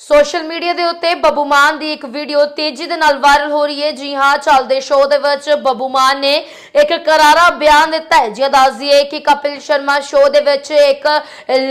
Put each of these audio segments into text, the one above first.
Social media ਦੇ ਉੱਤੇ ਬੱਬੂ ਮਾਨ ਦੀ ਇੱਕ ਵੀਡੀਓ ਤੇਜ਼ੀ ਦੇ ਨਾਲ ਵਾਇਰਲ ਹੋ ਰਹੀ ਹੈ। ਜੀ ਹਾਂ ਚੱਲਦੇ ਸ਼ੋਅ ਦੇ ਵਿੱਚ ਬੱਬੂ ਮਾਨ ਨੇ ਇੱਕ ਕਰਾਰਾ ਬਿਆਨ ਦਿੱਤਾ ਹੈ। ਜੀ ਦੱਸ ਦਈਏ ਕਿ ਕਪਿਲ ਸ਼ਰਮਾ ਸ਼ੋਅ ਦੇ ਵਿੱਚ ਇੱਕ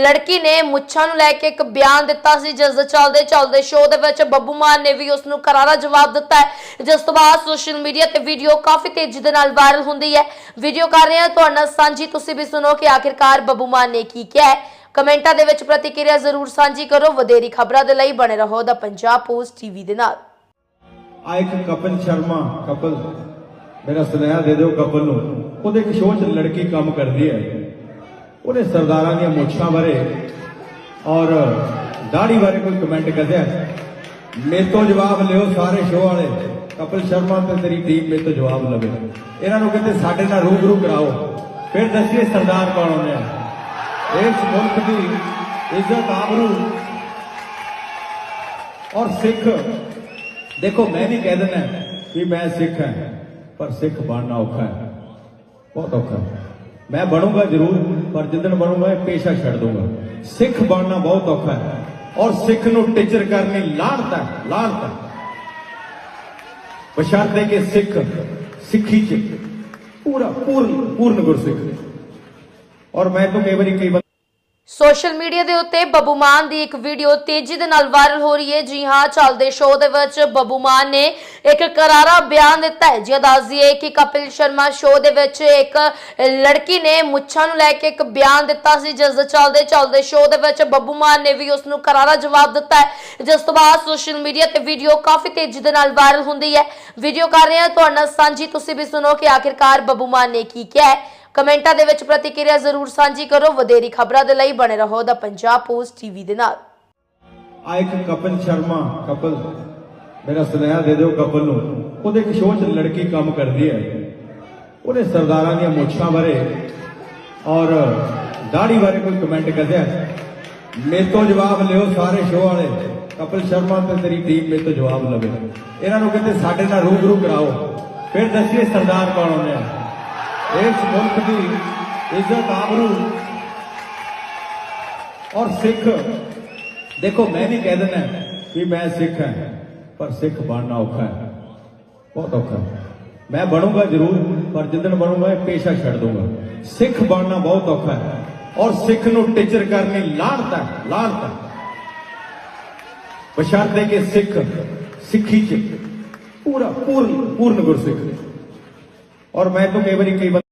ਲੜਕੀ ਨੇ ਮੁੱਛਾਂ ਨੂੰ ਲੈ ਕੇ ਇੱਕ ਬਿਆਨ ਦਿੱਤਾ ਸੀ, ਜਿਸ ਦੇ ਚੱਲਦੇ ਚੱਲਦੇ ਸ਼ੋਅ ਦੇ ਵਿੱਚ ਬੱਬੂ ਮਾਨ ਨੇ ਵੀ ਉਸ ਨੂੰ ਕਰਾਰਾ ਜਵਾਬ ਦਿੱਤਾ ਹੈ। ਜਿਸ ਤੋਂ ਬਾਅਦ ਸੋਸ਼ਲ ਮੀਡੀਆ ਤੇ ਵੀਡੀਓ ਕਾਫੀ ਤੇਜ਼ੀ ਦੇ ਨਾਲ ਵਾਇਰਲ ਹੁੰਦੀ ਹੈ। ਵੀਡੀਓ ਕਰ ਰਹੇ ਹਾਂ, ਤੁਹਾਡਾ ਸਾਂਝੀ, ਤੁਸੀਂ ਵੀ ਸੁਣੋ ਕਿ ਆਖਿਰਕਾਰ ਬੱਬੂ ਮਾਨ ਨੇ ਕੀ ਕਿਹਾ ਹੈ। ਕਮੈਂਟਾਂ ਦੇ ਵਿੱਚ ਪ੍ਰਤੀਕਿਰਿਆ ਜ਼ਰੂਰ ਸਾਂਝੀ ਕਰੋ। ਵਧੇਰੀ ਖਬਰਾਂ ਦੇ ਲਈ ਬਣੇ ਰਹੋ ਦਾ ਪੰਜਾਬ ਪੋਸਟ ਟੀਵੀ ਦੇ ਨਾਲ। ਆ ਇੱਕ ਕਪਿਲ ਸ਼ਰਮਾ ਕਪਲ, ਮੇਰਾ ਸੁਨੇਹਾ ਦੇ ਦਿਓ ਕਪਲ ਨੂੰ। ਉਹਦੇ ਇੱਕ ਸ਼ੋਅ 'ਚ ਲੜਕੀ ਕੰਮ ਕਰਦੀ ਹੈ। ਉਹਨੇ ਸਰਦਾਰਾਂ ਦੀਆਂ ਮੁੱਛਾਂ ਬਾਰੇ ਔਰ ਦਾੜੀ ਬਾਰੇ ਕੋਈ ਕਮੈਂਟ ਕਰਦਿਆ ਮੇਰੇ ਤੋਂ ਜਵਾਬ ਲਿਓ ਸਾਰੇ ਸ਼ੋਅ ਵਾਲੇ। ਕਪਿਲ ਸ਼ਰਮਾ ਤੇ ਤੇਰੀ ਟੀਮ ਮੇਰੇ ਤੋਂ ਜਵਾਬ ਲਵੇ। ਇਹਨਾਂ ਨੂੰ ਕਹਿੰਦੇ ਸਾਡੇ ਨਾਲ ਰੂਬਰੂ ਕਰਾਓ। ਫਿਰ ਦੱਸੀਏ ਸਰਦਾਰ ਕੌਣ ਹੁੰਦੇ ਆ। ਇਸ ਮੁਲਕ ਦੀ ਇੱਜ਼ਤ ਆਬਰੂ ਔਰ ਸਿੱਖ ਦੇਖੋ ਮੈਂ ਨਹੀਂ ਕਹਿ ਦਿੰਦਾ ਵੀ ਮੈਂ ਸਿੱਖ ਹਾਂ ਪਰ ਸਿੱਖ ਬਣਨਾ ਔਖਾ ਹੈ ਬਹੁਤ ਔਖਾ ਹੈ। ਮੈਂ ਬਣੂੰਗਾ ਜ਼ਰੂਰ ਪਰ ਜਿੱਦਣ ਬਣੂੰਗਾ ਇਹ ਪੇਸ਼ਾ ਛੱਡ ਦੂੰਗਾ ਸਿੱਖ ਬਣਨਾ ਬਹੁਤ ਔਖਾ ਹੈ ਔਰ ਸਿੱਖ ਨੂੰ ਟੀਚਰ ਕਰਨੀ ਲਾਹਨਤ ਹੈ ਲਾਹਨਤ ਹੈ ਬਸ਼ਰਤੇ ਕਿ ਸਿੱਖ ਸਿੱਖੀ ਚ ਪੂਰਾ ਪੂਰਨ ਪੂਰਨ ਗੁਰਸਿੱਖ ਔਰ ਮੈਂ ਤਾਂ ਕਈ ਵਾਰੀ ਕਈ ਵਾਰ ਸੋਸ਼ਲ ਮੀਡੀਆ ਦੇ ਉੱਤੇ ਬੱਬੂ ਮਾਨ ਦੀ ਇੱਕ ਵੀਡੀਓ ਤੇਜ਼ੀ ਦੇ ਨਾਲ ਵਾਇਰਲ ਹੋ ਰਹੀ ਹੈ। ਜੀ ਹਾਂ ਚੱਲਦੇ ਸ਼ੋਅ ਦੇ ਵਿੱਚ ਬੱਬੂ ਮਾਨ ਨੇ ਇੱਕ ਕਰਾਰਾ ਬਿਆਨ ਦਿੱਤਾ ਹੈ। ਜੀ ਦੱਸ ਦਈਏ ਕਿ ਕਪਿਲ ਸ਼ਰਮਾ ਸ਼ੋਅ ਦੇ ਵਿੱਚ ਇੱਕ ਲੜਕੀ ਨੇ ਮੁੱਛਾਂ ਨੂੰ ਲੈ ਕੇ ਇੱਕ ਬਿਆਨ ਦਿੱਤਾ ਸੀ, ਜਿਸ ਦੇ ਚੱਲਦੇ ਚੱਲਦੇ ਸ਼ੋਅ ਦੇ ਵਿੱਚ ਬੱਬੂ ਮਾਨ ਨੇ ਵੀ ਉਸ ਨੂੰ ਕਰਾਰਾ ਜਵਾਬ ਦਿੱਤਾ ਹੈ। ਜਿਸ ਤੋਂ ਬਾਅਦ ਸੋਸ਼ਲ ਮੀਡੀਆ ਤੇ ਵੀਡੀਓ ਕਾਫੀ ਤੇਜ਼ੀ ਦੇ ਨਾਲ ਵਾਇਰਲ ਹੁੰਦੀ ਹੈ। ਵੀਡੀਓ ਕਰ ਰਹੇ ਹਾਂ, ਤੁਹਾਡੇ ਸਾਂਝੀ, ਤੁਸੀਂ ਵੀ ਸੁਣੋ ਕਿ ਆਖਿਰਕਾਰ ਬੱਬੂ ਮਾਨ ਨੇ ਕੀ ਕਿਹਾ ਹੈ। ਕਮੈਂਟਾਂ ਦੇ ਵਿੱਚ ਪ੍ਰਤੀਕਿਰਿਆ ਜ਼ਰੂਰ ਸਾਂਝੀ ਕਰੋ। ਵਧੇਰੀ ਖਬਰਾਂ ਦੇ ਲਈ ਬਣੇ ਰਹੋ ਦਾ ਪੰਜਾਬ ਪੋਸਟ ਟੀਵੀ ਦੇ ਨਾਲ। ਆ ਇੱਕ ਕਪਿਲ ਸ਼ਰਮਾ ਕਪਲ, ਮੇਰਾ ਸੁਨੇਹਾ ਦੇ ਦਿਓ ਕਪਲ ਨੂੰ। ਉਹਦੇ ਇੱਕ ਸ਼ੋਅ 'ਚ ਲੜਕੀ ਕੰਮ ਕਰਦੀ ਹੈ। ਉਹਨੇ ਸਰਦਾਰਾਂ ਦੀਆਂ ਮੁੱਛਾਂ ਬਾਰੇ ਔਰ ਦਾੜੀ ਬਾਰੇ ਕੋਈ ਕਮੈਂਟ ਕਰਦਿਆ ਮੇਰੇ ਤੋਂ ਜਵਾਬ ਲਿਓ ਸਾਰੇ ਸ਼ੋਅ ਵਾਲੇ। ਕਪਿਲ ਸ਼ਰਮਾ ਤੇ ਤੇਰੀ ਟੀਮ ਮੇਰੇ ਤੋਂ ਜਵਾਬ ਲਵੇ। ਇਹਨਾਂ ਨੂੰ ਕਹਿੰਦੇ ਸਾਡੇ ਨਾਲ ਰੂਬਰੂ ਕਰਾਓ। ਫਿਰ ਦੱਸੀਏ ਸਰਦਾਰ ਕੌਣ ਹੁੰਦੇ ਆ। ਇਸ ਮੁਲਕ ਦੀ ਇੱਜ਼ਤ ਆਬਰੂ ਔਰ ਸਿੱਖ, ਦੇਖੋ ਮੈਂ ਵੀ ਕਹਿ ਦਿੰਦਾ ਵੀ ਮੈਂ ਸਿੱਖ ਹਾਂ, ਪਰ ਸਿੱਖ ਬਣਨਾ ਔਖਾ ਹੈ। ਬਹੁਤ ਔਖਾ ਮੈਂ ਬਣੂੰਗਾ ਜ਼ਰੂਰ, ਪਰ ਜਿੱਦਣ ਬਣੂੰਗਾ, ਇਹ ਪੇਸ਼ਾ ਛੱਡ ਦੂੰਗਾ। ਸਿੱਖ ਬਣਨਾ ਬਹੁਤ ਔਖਾ ਹੈ। ਔਰ ਸਿੱਖ ਨੂੰ ਟੀਚਰ ਕਰਨੀ ਲਾਹਨਤ ਹੈ ਲਾਹਨਤ ਹੈ। ਬਸ਼ਰਤੇ ਕਿ ਸਿੱਖ ਸਿੱਖੀ ਚ ਪੂਰਾ, ਪੂਰਨ ਪੂਰਨ ਗੁਰਸਿੱਖ। ਔਰ ਮੈਂ ਤਾਂ ਕਈ ਵਾਰੀ ਕਈ ਵਾਰ